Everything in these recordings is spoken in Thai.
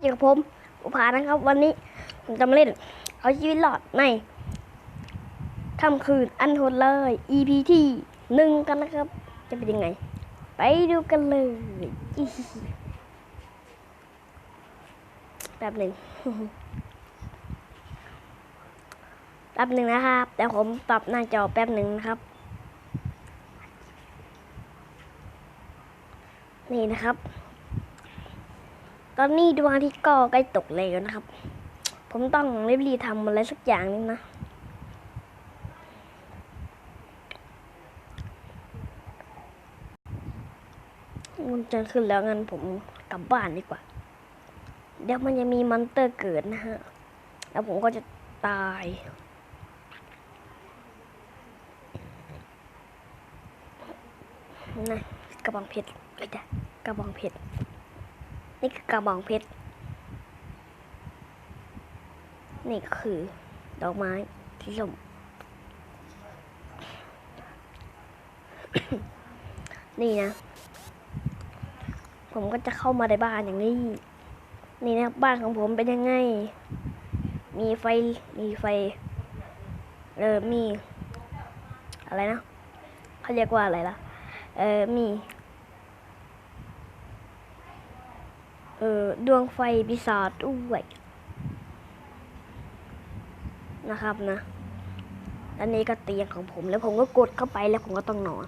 เจอกับผมอุภานะครับ วันนี้ผมจะมาเล่น เอาชีวิตรอดในค่ำคืนอันโหดเลย EP ที่หนึ่งกันนะครับ จะเป็นยังไง ไปดูกันเลยแป๊บหนึ่งแป๊บหนึ่งนะครับ แต่ผมปรับหน้าจอแป๊บหนึ่งนะครับ นี่นะครับ ตอนนี้ดวงอาทิตย์ก็ใกล้ตกแล้วนะครับ ผมต้องรีบๆทำอะไรสักอย่างนึงนะมันจะขึ้นแล้วงั้นผมกลับบ้านดีกว่า เดี๋ยวมันจะมีมอนเตอร์เกิดนะฮะ แล้วผมก็จะตาย นะกระบองเพชรไม่ได้กระบองเพชร นี่คือกระบองเพชร นี่คือดอกไม้ที่ส้มนี่นะ ผมก็จะเข้ามาในบ้านอย่างนี้ นี่นะบ้านของผมเป็นยังไง มีไฟ มีไฟ เออ มี อะไรนะ เขาเรียกว่าอะไรล่ะ เออ มี เออดวงไฟปีศาจด้วยนะครับนะอันนี้ก็เตียงของผมแล้วผมก็กดเข้าไปแล้วผมก็ต้องนอน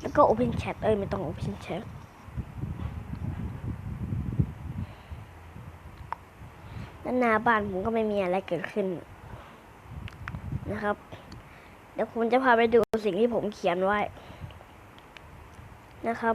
แล้วก็ Open Chat เอ้ยไม่ต้อง Open Chat ด้านหน้าบ้านผมก็ไม่มีอะไรเกิดขึ้นนะครับ เดี๋ยวผมจะพาไปดูสิ่งที่ผมเขียนไว้นะครับ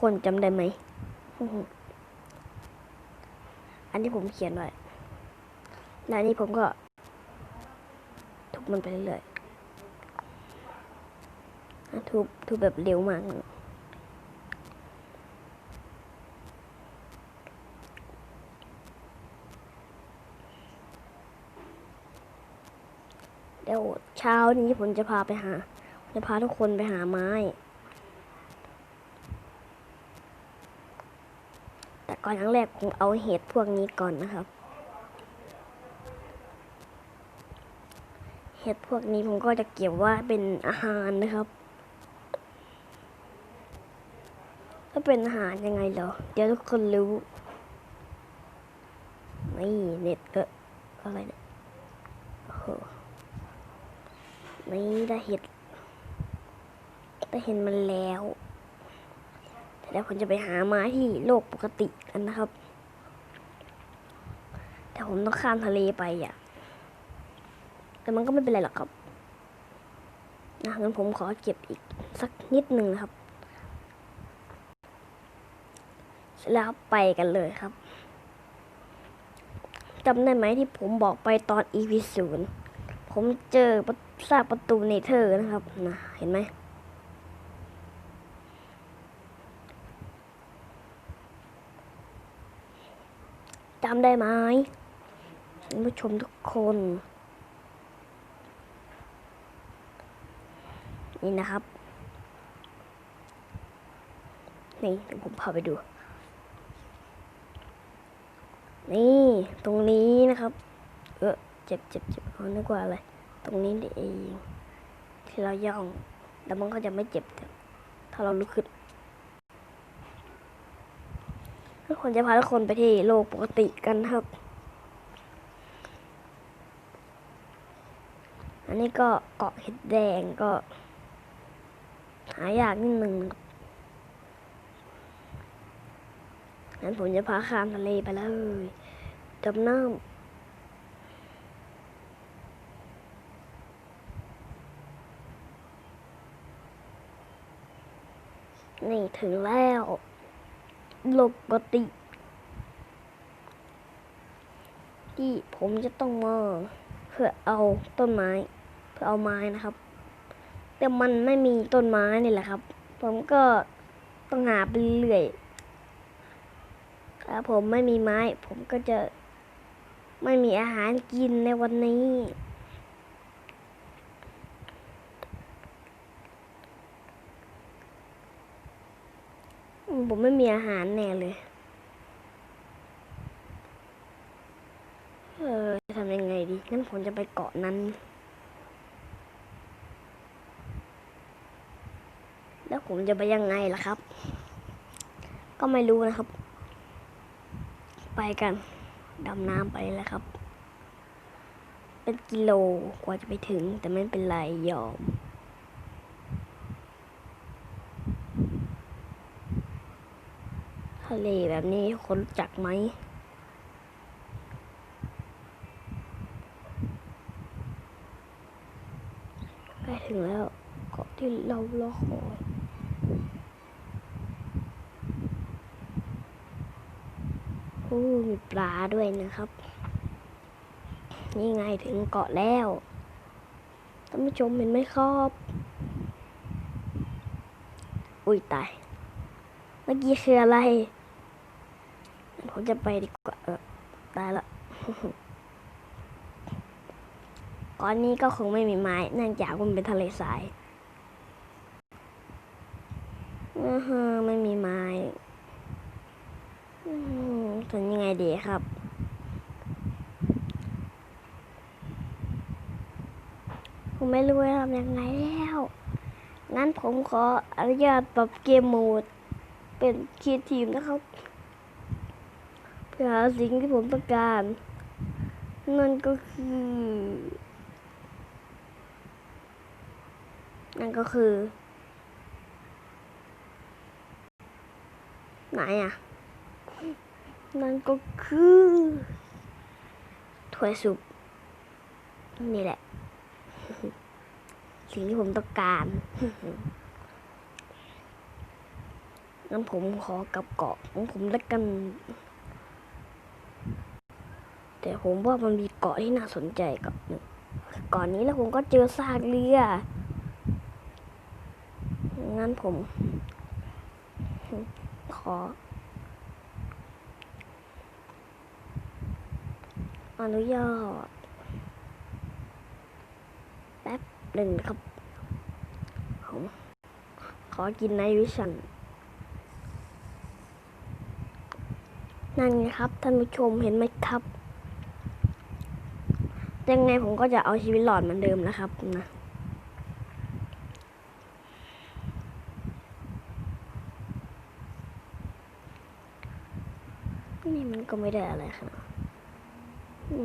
คนจำได้ไหม อันที่ผมเขียนไว้แล้วนนี้ผมก็ทุบมันไปเรื่อยๆทุบทุบแบบเร็วมากเดี๋ยวเช้านี้ผมจะพาไปหา จะพาทุกคนไปหาไม้ แต่ก่อนครั้งแรกผมเอาเห็ดพวกนี้ก่อนนะครับ เห็ดพวกนี้ผมก็จะเก็บว่าเป็นอาหารนะครับ ถ้าเป็นอาหารยังไงเหรอ เดี๋ยวทุกคนรู้ นี่เน็ตเอออะไรเนี่ยนี่ได้เห็ดได้เห็นมันแล้ว แต่แล้วผมจะไปหาไม้ที่โลกปกติกันนะครับ แต่ผมต้องข้ามทะเลไปอะ แต่มันก็ไม่เป็นไรหรอกครับนะงั้นผมขอเก็บอีกสักนิดหนึ่งนะครับ เสร็จแล้วไปกันเลยครับจำได้ไหมที่ผมบอกไปตอน EP ศูนย์ผมเจอประซากประตูเนเธอร์นะครับนะเห็นไหมำได้ไหมท่านผู้ชมทุกคนนี่นะครับ นี่เดี๋ยวผมพาไปดู นี่ตรงนี้นะครับ เออเจ็บเจ็บเจ็บเขานึกว่าอะไร ตรงนี้เองที่เราย่อง แล้วมันก็จะไม่เจ็บ ถ้าเราลุกขึ้นทุก คนจะพาทุกคนไปที่โลกปกติกันครับ อันนี้ก็เกาะเห็ดแดงก็ หายากนิดหนึ่งงั้นผมจะพาข้ามทะเลไปเลยดำน้ำนี่ถึงแล้ว ปกติ ที่ผมจะต้องมาเพื่อเอาต้นไม้ เพื่อเอาไม้นะครับ แต่มันไม่มีต้นไม้นี่แหละครับ ผมก็ต้องหาไปเรื่อยถ้าผมไม่มีไม้ ผมก็จะไม่มีอาหารกินในวันนี้ ผมไม่มีอาหารแน่เลย เออจะทำยังไงดี งั้นผมจะไปเกาะนั้น แล้วผมจะไปยังไงล่ะครับ ก็ไม่รู้นะครับ ไปกัน ดำน้ำไปแล้วครับ เป็นกิโลกว่าจะไปถึง แต่ไม่เป็นไรยอม ทะเลแบบนี้คนรู้จักไหมใกล้ถึงแล้วเกาะที่เรารอคอยโอ้มีปลาด้วยนะครับ นี่ไงถึงเกาะแล้วท่านผู้ชมเห็นไหมครับ อุ้ยตาย เมื่อกี้คืออะไร ผมจะไปดีกว่า เออตายละก่อนนี้ก็คงไม่มีไม้เนื่องจากมันเป็นทะเลทรายอือไม่มีไม้อืมทำยังไงดีครับผมไม่รู้จะทำยังไงแล้ว งั้นผมขออนุญาตปรับเกมโหมด เป็นคีย์ทีมนะครับ หาสิ่งที่ผมต้องการ นั่นก็คือ นั่นก็คือ ไหนอะ นั่นก็คือถ้วยซุปนี่แหละ สิ่งที่ผมต้องการงั้นผมขอกลับเกาะของผมแล้วกัน แต่ผมว่ามันมีเกาะที่น่าสนใจเกาะหนึ่งก่อนนี้แล้วผมก็เจอซากเรืองั้นผม ขอ อนุญาตแป๊บหนึ่งครับ ผมขอกินไนวิชันนั่นไงครับ ท่านผู้ชมเห็นไหมครับ ยังไงผมก็จะเอาชีวิตหลอดเหมือนเดิมนะครับนะนี่มันก็ไม่ได้อะไรขนาด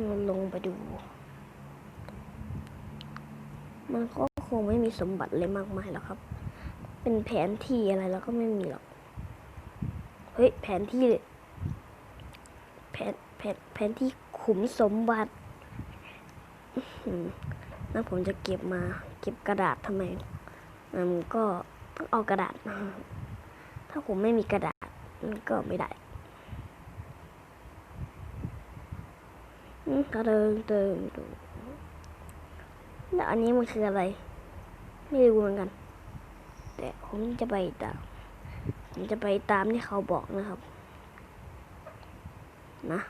นั้นลงไปดู มันก็คงไม่มีสมบัติเลยมากมายหรอกครับ เป็นแผนที่อะไรแล้วก็ไม่มีหรอก เฮ้ย แผนที่ แผนแผนแผนที่ขุมสมบัติ หือแล้วผมจะเก็บมาเก็บกระดาษทำไมมันก็ต้องเอากระดาษมาถ้าผมไม่มีกระดาษมันก็ไม่ได้กระเดิงเติงดูแล้วอันนี้มันคืออะไร ไม่รู้เหมือนกัน แต่ผมจะไปตามผมจะไปตามที่เขาบอกนะครับ นะ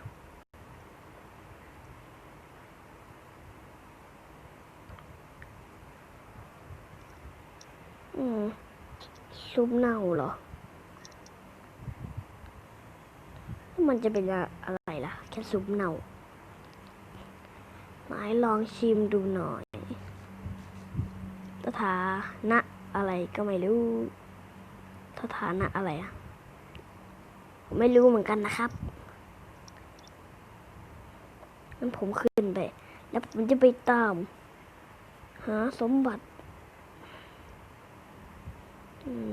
ซุปเน่าเหรอ มันจะเป็นอะไรล่ะ แค่ซุปเน่าหมายลองชิมดูหน่อยสถานะอะไรก็ไม่รู้สถานะอะไรอะไม่รู้เหมือนกันนะครับงั้นผมขึ้นไป แล้วผมจะไปตาม หาสมบัติ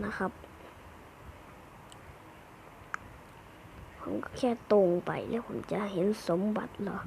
นะครับ ผมก็แค่ตรงไปแล้วผมจะเห็นสมบัติเหรอ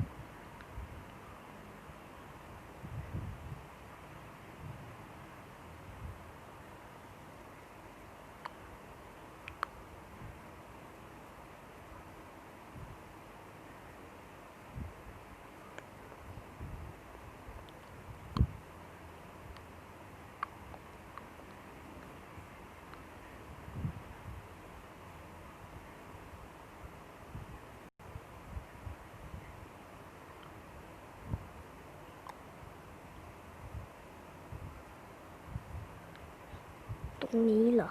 างนี้เหรอ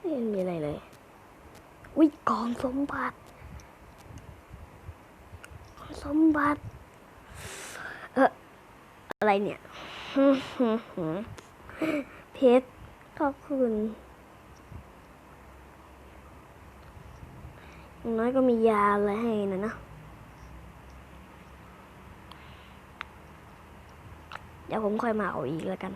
ไม่มีอะไรเลยอุ้ยกองสมบัติกองสมบัติ เอออะไรเนี่ยเพชรขอบคุณอย่างน้อยก็มียาอะไรให้นะนะ เดี๋ยวผมค่อยมาเอาอีกแล้วกัน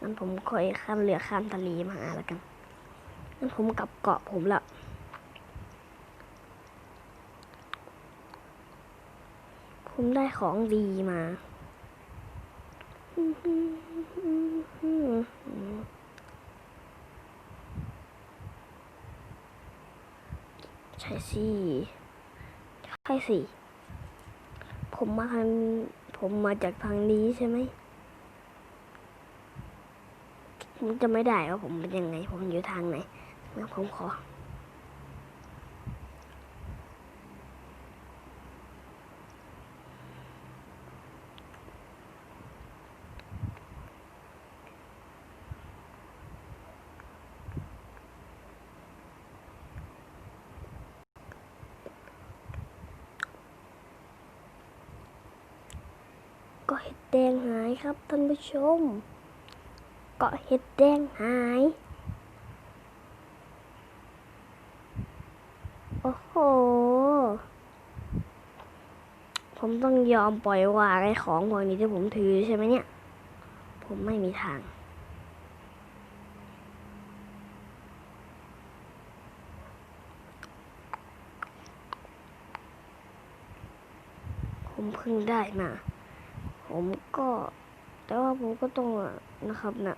งั้นผมค่อยข้ามเรือข้ามทะเลมาหาแล้วกันงั้นผมกลับเกาะผมละผมได้ของดีมาใช่สิใช่สิ ผมมาทางผมมาจากทางนี้ใช่ไหมผมจะไม่ได้ว่าผมเป็นยังไง ผมอยู่ทางไหนงั้นผมขอ เกาะเห็ดแดงหาย ครับท่านผู้ชม เกาะเห็ดแดงหาย โอ้โห ผมต้องยอมปล่อยวางไอ้ของพวกนี้ที่ผมถือใช่ไหมเนี่ย ผมไม่มีทางผมเพิ่งได้มา ผมก็ แต่ว่าผมก็ต้องนะครับนะ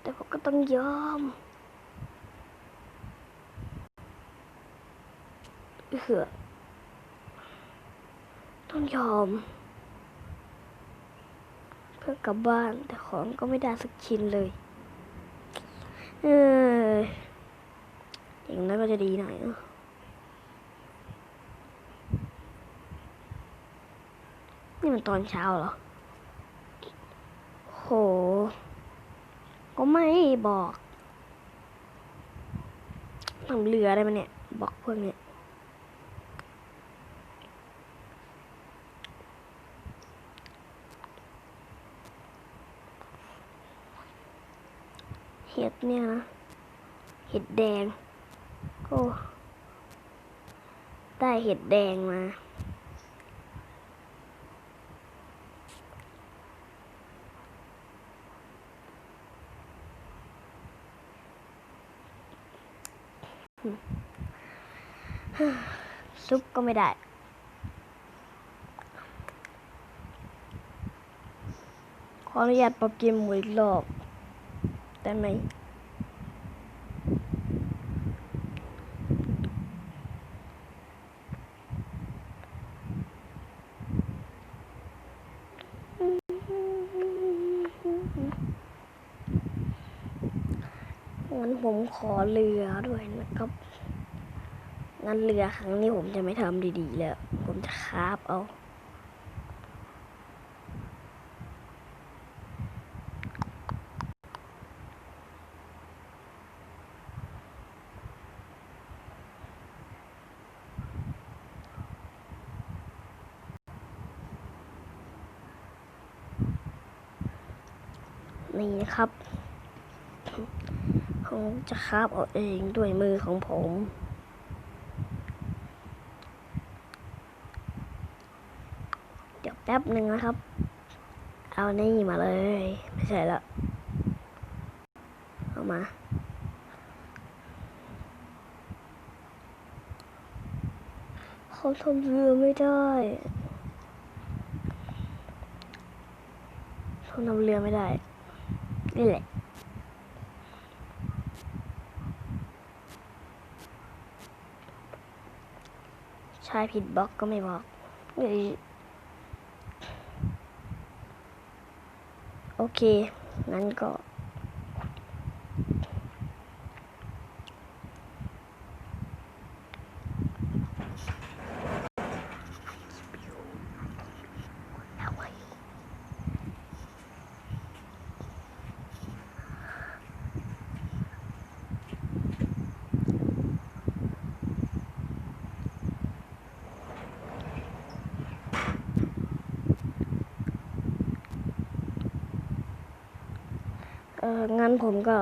แต่ผมก็ต้องยอมเอือต้องยอม เพื่อกลับบ้าน แต่ของก็ไม่ได้สักชิ้นเลย เอออย่างนั้นก็จะดีหน่อยเนอะ นี่มันตอนเช้าเหรอ โห ก็ไม่บอกทำเรือได้ไหมเนี่ย บอกพวกเนี้ยเห็ดเนี่ยนะ เห็ดแดง โอ้ ได้เห็ดแดงมา ซุปก็ไม่ได้ ขออนุญาตปรับเกมหมูอีกรอบได้ไหมงั้นผมขอเรือด้วยนะครับ งั้นเรือครั้งนี้ผมจะไม่ทำดีๆแล้ว ผมจะคาบเอานี่นะครับ ผมจะคาบเอาเองด้วยมือของผม เดี๋ยวแป๊บหนึ่งนะครับ เอานี่มาเลย ไม่ใช่ละเอามาเขาทำเรือไม่ได้เขาทำเรือไม่ได้ นี่แหละชายผิดบล็อกก็ไม่บอกเฮ้ย โอเค งั้นก็ งั้นผมก็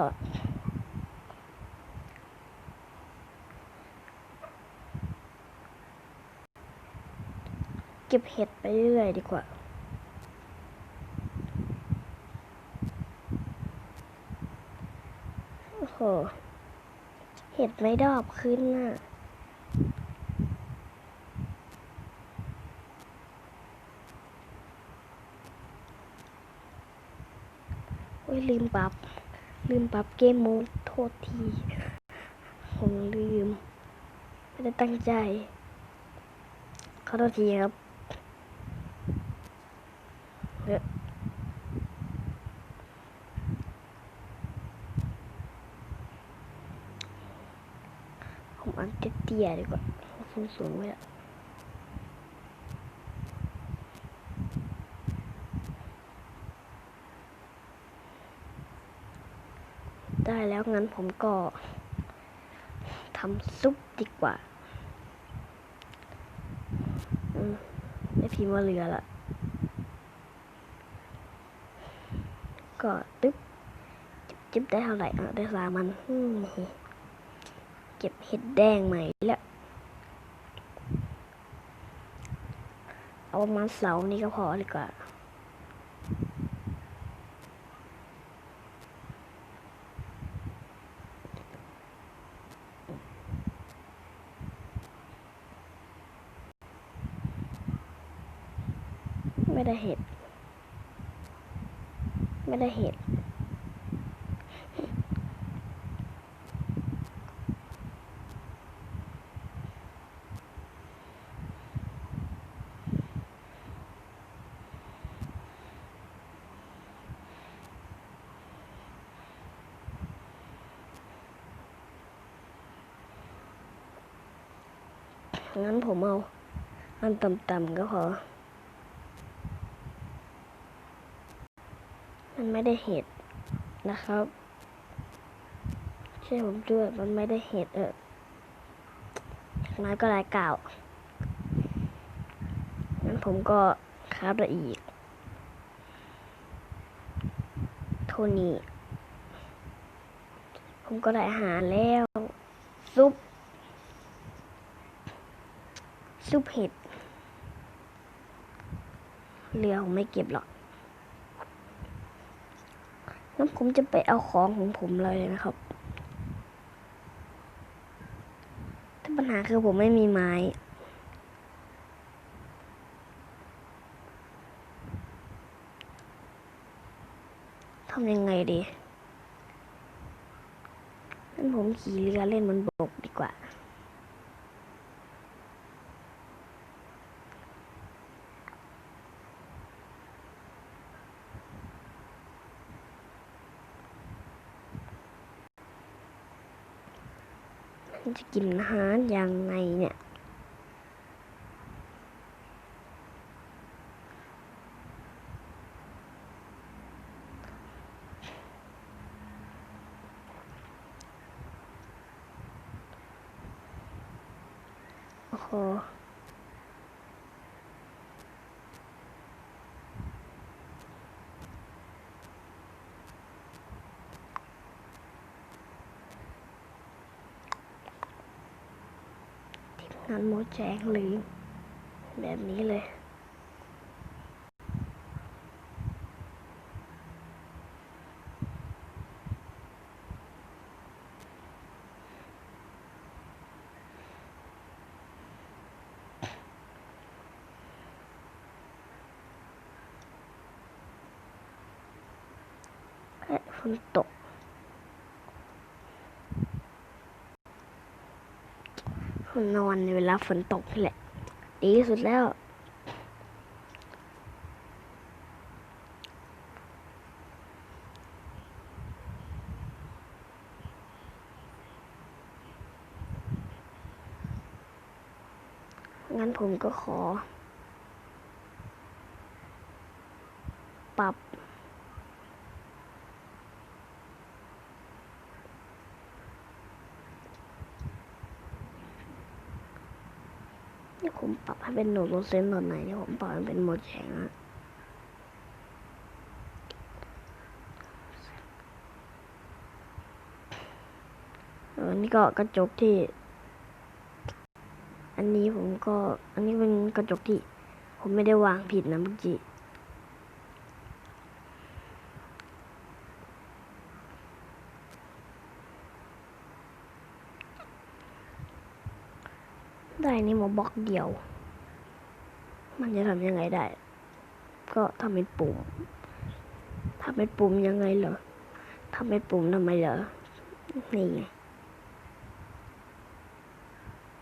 เก็บเห็ดไปเรื่อยดีกว่าโอ้โห เห็ดไม่ดอบขึ้นน่ะ โอ้ยลืมปรับ ลืมปรับเกมโมดโทษที ผมลืม ไม่ได้ตั้งใจ ขอโทษทีครับเดี๋ยวผมอันเตี้ยๆดีกว่าสูงสูงๆไว้ละ แล้วงั้นผมก็ทำซุปดีกว่าไม่พิมพ์ว่าเรือละก็ตึ๊บจิบจิบได้เท่าไหร่อะได้สามันเก็บเห็ดแดงใหม่แล้วเอาประมาณเสานี้ก็พอดีกว่า ไม่ได้เห็ด ไม่ได้เห็ด งั้นผมเอา อันต่ำๆก็พอ มันไม่ได้เห็ดนะครับชื่อผมด้วยมันไม่ได้เห็ดเออน้อยก็ลายเก่างั้นผมก็คราบละอีก โทนี่ ผมก็ได้อาหารแล้ว ซุป ซุปเห็ด เรือผมไม่เก็บหรอก งั้นผมจะไปเอาของของผมเลยนะครับ แต่ปัญหาคือผมไม่มีไม้ ทำยังไงดีงั้นผมขี่เรือเล่นบนบกดีกว่า จะกินอาหารยังไงเนี่ย โอ้โห ทีมงานโมแจงลืมแบบนี้เลยเอ๊ะฝนตก มันนอนเวลาฝนตกแหละ ดีสุดแล้ว งั้นผมก็ขอ ปรับ ที่ผมปรับให้เป็นโหนดโรเซนตอนไหนที่ผมปรับให้เป็นโหมดแข็งอะเออนี่ก็กระจกที่ อันนี้ผมก็ อันนี้เป็นกระจกที่ ผมไม่ได้วางผิดนะเมื่อกี้ นี่มาบล็อกเดียว มันจะทำยังไงได้ ก็ทำเป็นปุ่มทำเป็นปุ่มยังไงเหรอทำเป็นปุ่มทำไมเหรอ นี่ไง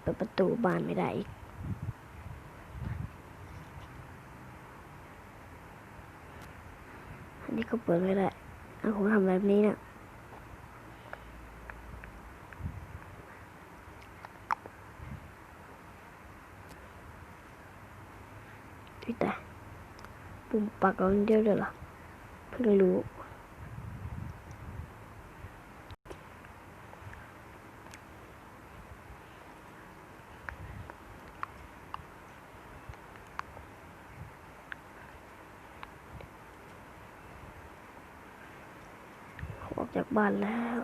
เปิดประตูบ้านไม่ได้อีกอันนี้ก็เปิดไม่ได้เอาผมทำแบบนี้เนี่ยแต่ ปุ่มปักเอาเดียวเลยเหรอเพิ่งรู้ออกจากบ้านแล้ว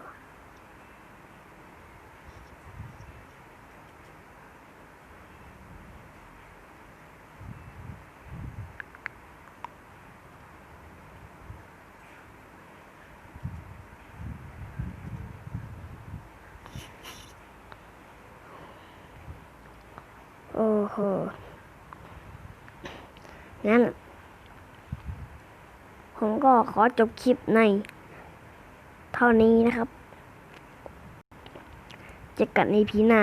โอ้โหั้น ผมก็ขอจบคลิปในเท่านี้นะครับ เจอกันในพีหน้า